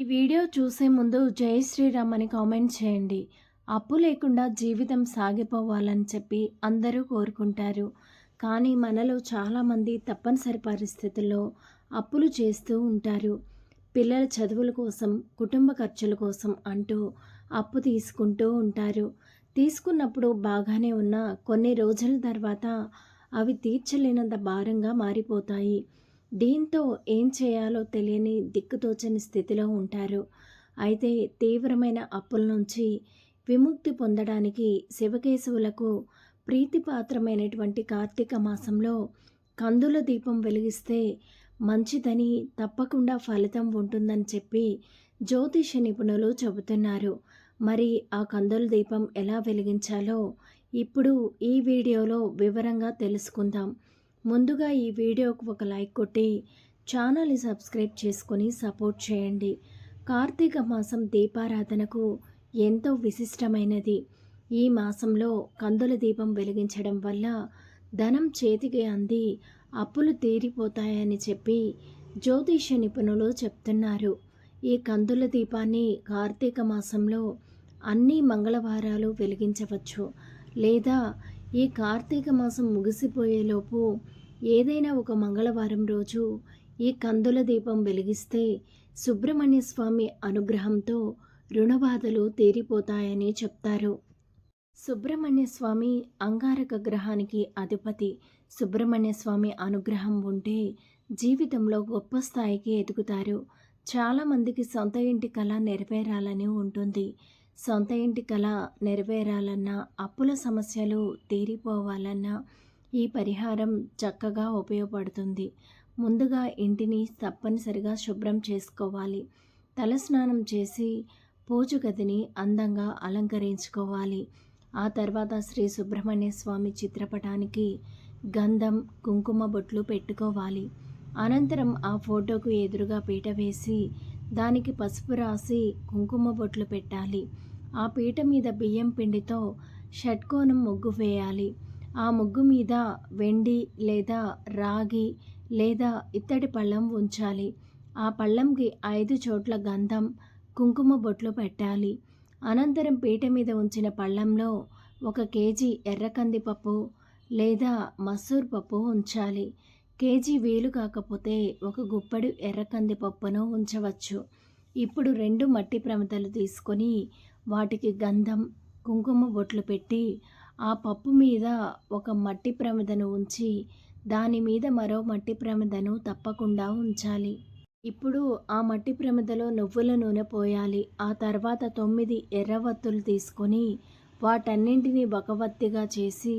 ఈ వీడియో చూసే ముందు జై శ్రీరామ్ అని కామెంట్ చేయండి. అప్పు లేకుండా జీవితం సాగిపోవాలని చెప్పి అందరూ కోరుకుంటారు. కానీ మనలో చాలామంది తప్పనిసరి పరిస్థితుల్లో అప్పులు చేస్తూ ఉంటారు. పిల్లల చదువుల కోసం కుటుంబ ఖర్చుల కోసం అంటూ అప్పు తీసుకుంటూ ఉంటారు. తీసుకున్నప్పుడు బాగానే ఉన్న కొన్ని రోజుల తర్వాత అవి తీర్చలేనంత భారంగా మారిపోతాయి. దీంతో ఏం చేయాలో తెలియని దిక్కుతోచని స్థితిలో ఉంటారు. అయితే తీవ్రమైన అప్పుల నుంచి విముక్తి పొందడానికి శివకేశవులకు ప్రీతిపాత్రమైనటువంటి కార్తీక మాసంలో కందుల దీపం వెలిగిస్తే మంచిదని తప్పకుండా ఫలితం ఉంటుందని చెప్పి జ్యోతిష నిపుణులు చెబుతున్నారు. మరి ఆ కందుల దీపం ఎలా వెలిగించాలో ఇప్పుడు ఈ వీడియోలో వివరంగా తెలుసుకుందాం. ముందుగా ఈ వీడియోకు ఒక లైక్ కొట్టి ఛానల్ని సబ్స్క్రైబ్ చేసుకొని సపోర్ట్ చేయండి. కార్తీక మాసం దీపారాధనకు ఎంతో విశిష్టమైనది. ఈ మాసంలో కందుల దీపం వెలిగించడం వల్ల ధనం చేతికి అంది అప్పులు తీరిపోతాయని చెప్పి జ్యోతిష నిపుణులు చెప్తున్నారు. ఈ కందుల దీపాన్ని కార్తీక మాసంలో అన్ని మంగళవారాలు వెలిగించవచ్చు. లేదా ఈ కార్తీక మాసం ముగిసిపోయేలోపు ఏదైనా ఒక మంగళవారం రోజు ఈ కందుల దీపం వెలిగిస్తే సుబ్రహ్మణ్య స్వామి అనుగ్రహంతో రుణబాధలు తీరిపోతాయని చెప్తారు. సుబ్రహ్మణ్య స్వామి అంగారక గ్రహానికి అధిపతి సుబ్రహ్మణ్య స్వామి అనుగ్రహం ఉంటే జీవితంలో గొప్ప స్థాయికి ఎదుగుతారు. చాలామందికి సొంత ఇంటి కళ నెరవేరాలని ఉంటుంది. సొంత ఇంటి కళ నెరవేరాలన్నా అప్పుల సమస్యలు తీరిపోవాలన్నా ఈ పరిహారం చక్కగా ఉపయోగపడుతుంది. ముందుగా ఇంటిని తప్పనిసరిగా శుభ్రం చేసుకోవాలి. తలస్నానం చేసి పూజ గదిని అందంగా అలంకరించుకోవాలి. ఆ తర్వాత శ్రీ సుబ్రహ్మణ్య స్వామి చిత్రపటానికి గంధం కుంకుమ బొట్లు పెట్టుకోవాలి. అనంతరం ఆ ఫోటోకు ఎదురుగా పీట వేసి దానికి పసుపు రాసి కుంకుమ బొట్లు పెట్టాలి. ఆ పీట మీద బియ్యం పిండితో షట్కోణం ముగ్గు వేయాలి. ఆ ముగ్గు మీద వెండి లేదా రాగి లేదా ఇత్తడి పళ్ళం ఉంచాలి. ఆ పళ్ళంకి ఐదు చోట్ల గంధం కుంకుమ బొట్లు పెట్టాలి. అనంతరం పీట మీద ఉంచిన పళ్ళంలో ఒక కేజీ ఎర్రకందిపప్పు లేదా మసూర్ పప్పు ఉంచాలి. కేజీ వీలు కాకపోతే ఒక గుప్పడు ఎర్రకందిపప్పును ఉంచవచ్చు. ఇప్పుడు రెండు మట్టి ప్రమిదలు తీసుకొని వాటికి గంధం కుంకుమ బొట్లు పెట్టి ఆ పప్పు మీద ఒక మట్టి ప్రమిదను ఉంచి దాని మీద మరో మట్టి ప్రమిదను తప్పకుండా ఉంచాలి. ఇప్పుడు ఆ మట్టి ప్రమిదలో నువ్వుల నూనె పోయాలి. ఆ తర్వాత తొమ్మిది ఎర్రవత్తులు తీసుకొని వాటన్నింటినీ బకవత్తిగా చేసి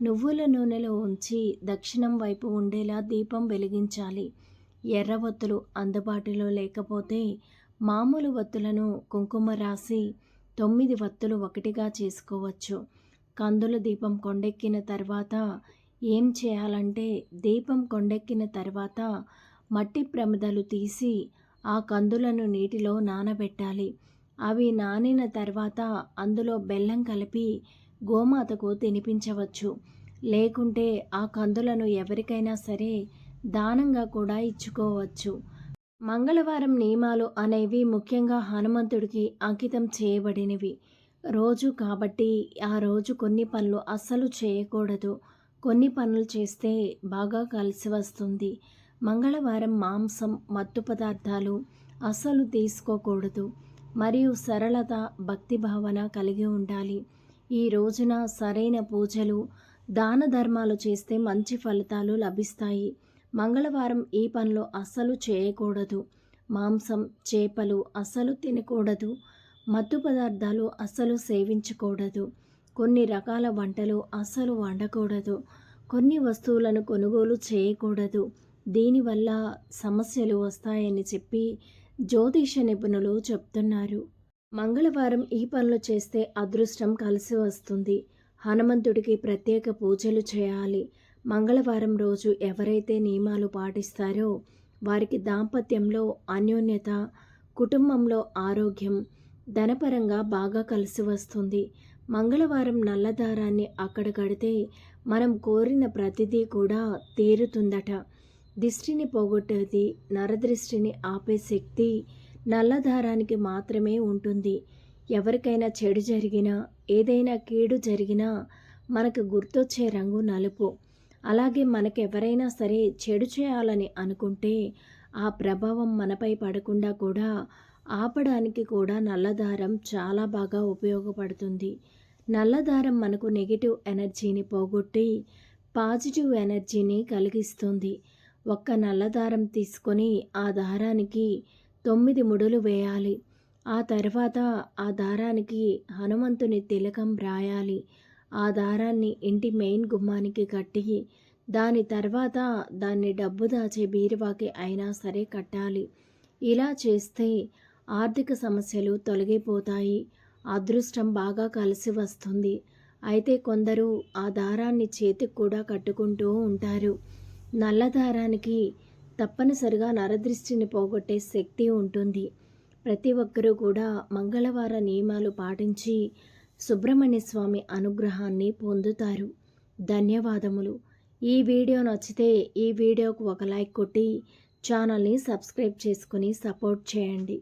నువ్వుల నూనెలో ఉంచి దక్షిణం వైపు ఉండేలా దీపం వెలిగించాలి. ఎర్రవత్తులు అందుబాటులో లేకపోతే మామూలు వత్తులను కుంకుమ రాసి తొమ్మిది వత్తులు ఒకటిగా చేసుకోవచ్చు. కందుల దీపం కొండెక్కిన తర్వాత ఏం చేయాలంటే దీపం కొండెక్కిన తర్వాత మట్టి ప్రమిదలు తీసి ఆ కందులను నీటిలో నానబెట్టాలి. అవి నానిన తర్వాత అందులో బెల్లం కలిపి గోమాతకు తినిపించవచ్చు. లేకుంటే ఆ కందులను ఎవరికైనా సరే దానంగా కూడా ఇచ్చుకోవచ్చు. మంగళవారం నియమాలు అనేవి ముఖ్యంగా హనుమంతుడికి అంకితం చేయబడినవి. రోజు కాబట్టి ఆ రోజు కొన్ని పనులు అస్సలు చేయకూడదు. కొన్ని పనులు చేస్తే బాగా కలిసి వస్తుంది. మంగళవారం మాంసం మత్తు పదార్థాలు అస్సలు తీసుకోకూడదు. మరియు సరళత భక్తి భావన కలిగి ఉండాలి. ఈ రోజున సరైన పూజలు దాన ధర్మాలు చేస్తే మంచి ఫలితాలు లభిస్తాయి. మంగళవారం ఈ పనులు అస్సలు చేయకూడదు. మాంసం చేపలు అస్సలు తినకూడదు. మత్తు పదార్థాలు అస్సలు సేవించకూడదు. కొన్ని రకాల వంటలు అస్సలు వండకూడదు. కొన్ని వస్తువులను కొనుగోలు చేయకూడదు. దీనివల్ల సమస్యలు వస్తాయని చెప్పి జ్యోతిష నిపుణులు చెప్తున్నారు. మంగళవారం ఈ పనులు చేస్తే అదృష్టం కలిసి వస్తుంది. హనుమంతుడికి ప్రత్యేక పూజలు చేయాలి. మంగళవారం రోజు ఎవరైతే నియమాలు పాటిస్తారో వారికి దాంపత్యంలో అన్యోన్యత కుటుంబంలో ఆరోగ్యం ధనపరంగా బాగా కలిసి వస్తుంది. మంగళవారం నల్లదారాన్ని అక్కడ కడితే మనం కోరిన ప్రతిదీ కూడా తీరుతుందట. దిష్టిని పోగొట్టేది నరదృష్టిని ఆపే శక్తి నల్లదారానికి మాత్రమే ఉంటుంది. ఎవరికైనా చెడు జరిగినా ఏదైనా కీడు జరిగినా మనకు గుర్తొచ్చే రంగు నలుపు. అలాగే మనకు ఎవరైనా సరే చెడు చేయాలని అనుకుంటే ఆ ప్రభావం మనపై పడకుండా కూడా ఆపడానికి కూడా నల్లదారం చాలా బాగా ఉపయోగపడుతుంది. నల్లదారం మనకు నెగిటివ్ ఎనర్జీని పోగొట్టి పాజిటివ్ ఎనర్జీని కలిగిస్తుంది. ఒక్క నల్లదారం తీసుకొని ఆ దారానికి తొమ్మిది ముడులు వేయాలి. ఆ తర్వాత ఆ దారానికి హనుమంతుని తిలకం రాయాలి. ఆ దారాన్ని ఇంటి మెయిన్ గుమ్మానికి కట్టి దాని తర్వాత దాన్ని డబ్బు దాచే బీరువాకి అయినా సరే కట్టాలి. ఇలా చేస్తే ఆర్థిక సమస్యలు తొలగిపోతాయి. అదృష్టం బాగా కలిసి వస్తుంది. అయితే కొందరు ఆ దారాన్ని చేతికి కూడా కట్టుకుంటూ ఉంటారు. నల్ల దారానికి తప్పనిసరిగా నరదృష్టిని పోగొట్టే శక్తి ఉంటుంది. ప్రతి ఒక్కరూ కూడా మంగళవార నియమాలు పాటించి సుబ్రహ్మణ్య స్వామి అనుగ్రహాన్ని పొందుతారు. ధన్యవాదములు. ఈ వీడియో నచ్చితే ఈ వీడియోకు ఒక లైక్ కొట్టి ఛానల్ని సబ్స్క్రైబ్ చేసుకుని సపోర్ట్ చేయండి.